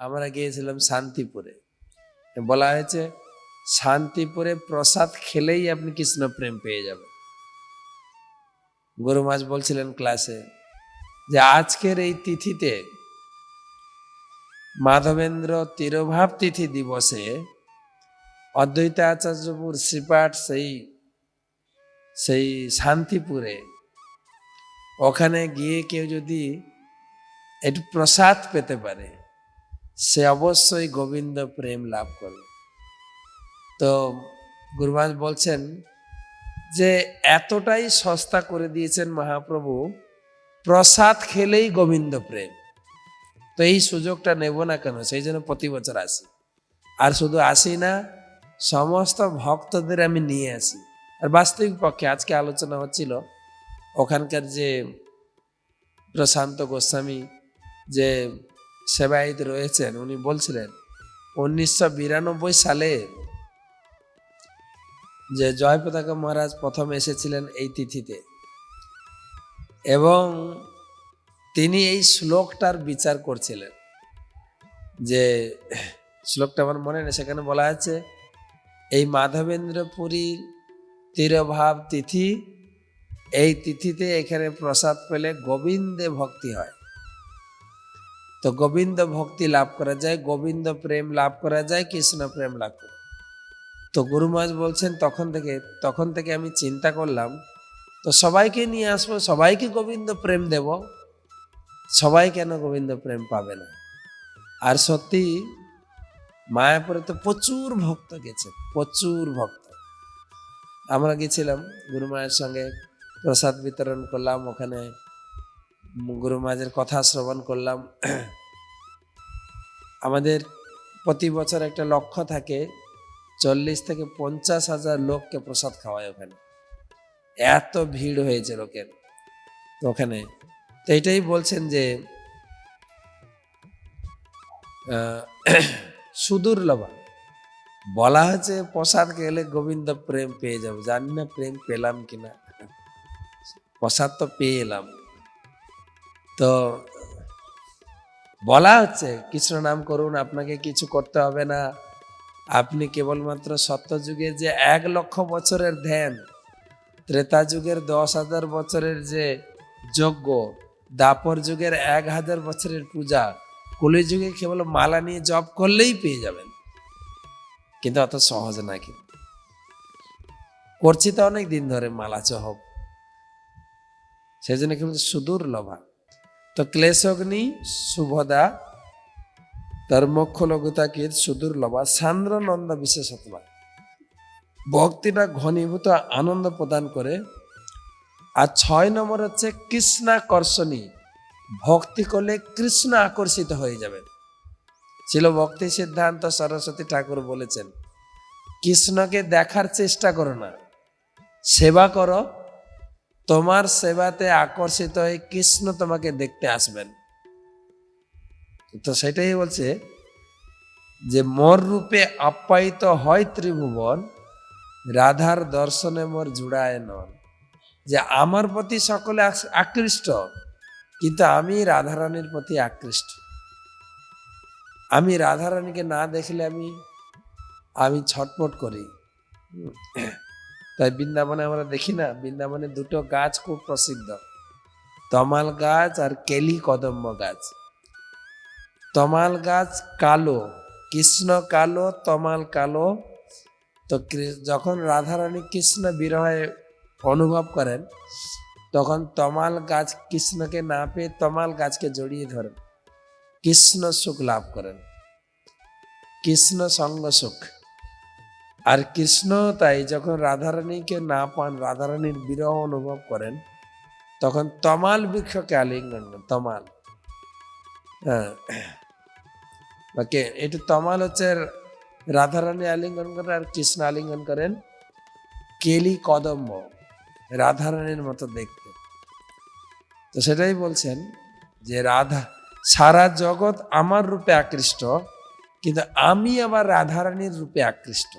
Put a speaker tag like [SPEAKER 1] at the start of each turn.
[SPEAKER 1] আমরা গিয়েছিলাম শান্তিপুরে। বলা হয়েছে, শান্তিপুরে প্রসাদ খেলেই আপনি কৃষ্ণ প্রেম পেয়ে যাবেন। গুরু মাস বলছিলেন ক্লাসে যে আজকের এই তিথিতে মাধবেন্দ্র তিরোভাব তিথি দিবসে অদ্বৈত আচার্যপুর শ্রীপাঠ সেই সেই শান্তিপুরে ওখানে গিয়ে কেউ যদি একটু প্রসাদ পেতে পারে সে অবশ্যই গোবিন্দ প্রেম লাভ করবে তো গুরুমাস বলছেন যে, এতটাই সস্তা করে দিয়েছেন মহাপ্রভু, প্রসাদ খেলেই গোবিন্দ প্রেম। তো এই সুযোগটা নেব না কেন? সেই জন্য প্রতি বছর আসি। আর শুধু আসি না, সমস্ত ভক্তদের আমি নিয়ে আসি। আর বাস্তবিক পক্ষে আজকে আলোচনা হচ্ছিল ওখানকার যে প্রশান্ত গোস্বামী, যে সেবায়িত রয়েছেন। উনি বলছিলেন, উনিশশো বিরানব্বই সালে যে জয় পতাকা মহারাজ প্রথম এসেছিলেন এই তিথিতে এবং তিনি এই শ্লোকটার বিচার করছিলেন যে, শ্লোকটা আমার মনে নেই, সেখানে বলা আছে, এই মাধবেন্দ্রপুরীর তীরভাব তিথি, এই তিথিতে এখানে প্রসাদ পেলে গোবিন্দে ভক্তি হয়। তো গোবিন্দ ভক্তি লাভ করা যায়, গোবিন্দ প্রেম লাভ করা যায়, কৃষ্ণ প্রেম লাভ করা তো গুরু মহারাজ বলছেন, তখন থেকে তখন থেকে আমি চিন্তা করলাম, তো সবাইকে নিয়ে আসব, সবাইকে গোবিন্দ প্রেম দেব। সবাই কেন গোবিন্দ প্রেম পাবে না? আর সত্যি, মায়াপুরে তো প্রচুর ভক্ত গেছে, প্রচুর ভক্ত। আমরা গেছিলাম, গুরু মায়ের সঙ্গে প্রসাদ বিতরণ করলাম, ওখানে গুরু মায়ের কথা শ্রবণ করলাম। আমাদের প্রতি বছর একটা লক্ষ্য থাকে চল্লিশ থেকে পঞ্চাশ হাজার লোককে প্রসাদ খাওয়ায় ওখানে। এত ভিড় হয়েছে লোকের ওখানে। তো এটাই বলছেন যে আহ, সুদূর্লভা বলা হচ্ছে প্রসাদ খেলে গোবিন্দ প্রেম পেয়ে যাব। জানি না প্রেম পেলাম কিনা। প্রসাদ তো পেয়ে এলাম। তো বলা হচ্ছে, কৃষ্ণ নাম করুন, আপনাকে কিছু করতে হবে না। আপনি কেবলমাত্র সত্যযুগের যে এক লক্ষ বছরের ধ্যান ত্রেতা যুগের দশ হাজার বছরের যে যজ্ঞ, দাপর যুগের এক হাজার বছরের পূজা কলি যুগে কেবল মালা নিয়ে জপ করলেই পেয়ে যাবেন। কিন্তু অত সহজ না কিন্তু। করছি তো অনেক দিন ধরে মালা চহব সেই জন্য কিন্তু সুদূর লভা। তো ক্লেশগ্নি শুভদা ধর্মক্ষ লঘুতাকির সুদূর লভা সান্দ্র নন্দ বিশেষত্বা। ভক্তিটা ঘনীভূত আনন্দ প্রদান করে। আর ছয় নম্বর হচ্ছে কৃষ্ণাকর্ষণী। ভক্তি করলে কৃষ্ণ আকর্ষিত হয়ে যাবে। ছিল ভক্তি সিদ্ধান্ত সরস্বতী ঠাকুর বলেছেন, কৃষ্ণকে দেখার চেষ্টা করো না, সেবা করো তোমার সেবাতে আকর্ষিত হয়ে কৃষ্ণ তোমাকে দেখতে আসবেন। তো সেটাই বলছে যে, মোর রূপে আপ্যায়িত হয় ত্রিভুবন, রাধার দর্শনে মোর জুড়ায় নন যে, আমার প্রতি সকলে আক- আকৃষ্ট, কিন্তু আমি রাধারানীর প্রতি আকৃষ্ট। আমি রাধারানীকে না দেখলে আমি আমি ছটপট করি। তাই বৃন্দাবনে আমরা দেখি না, বৃন্দাবনে দুটো গাছ খুব প্রসিদ্ধ। তমাল গাছ আর কেলি কদম্ব গাছ। তমাল গাছ কালো, কৃষ্ণ কালো, তমাল কালো। তো যখন রাধারানী কৃষ্ণ বিরহে অনুভব করেন, তখন তমাল গাছ কৃষ্ণকে না পেয়ে তমাল গাছকে জড়িয়ে ধরেন। কৃষ্ণ সুখ লাভ করেন। কৃষ্ণ সঙ্গ সুখ। আর কৃষ্ণ তাই যখন রাধারানীকে না পান, রাধারানীর বিরহ অনুভব করেন, তখন তমাল বৃক্ষকে আলিঙ্গন তমাল। হ্যাঁ। ওকে, এটা তমাল হচ্ছে রাধারানী আলিঙ্গন করেন আর কৃষ্ণ আলিঙ্গন করেন। কেলি কদম্ব, রাধারানীর মতো দেখতে। তো সেটাই বলছেন যে রাধা, সারা জগৎ আমার রূপে আকৃষ্ট, কিন্তু আমি আবার রাধারানীর রূপে আকৃষ্ট।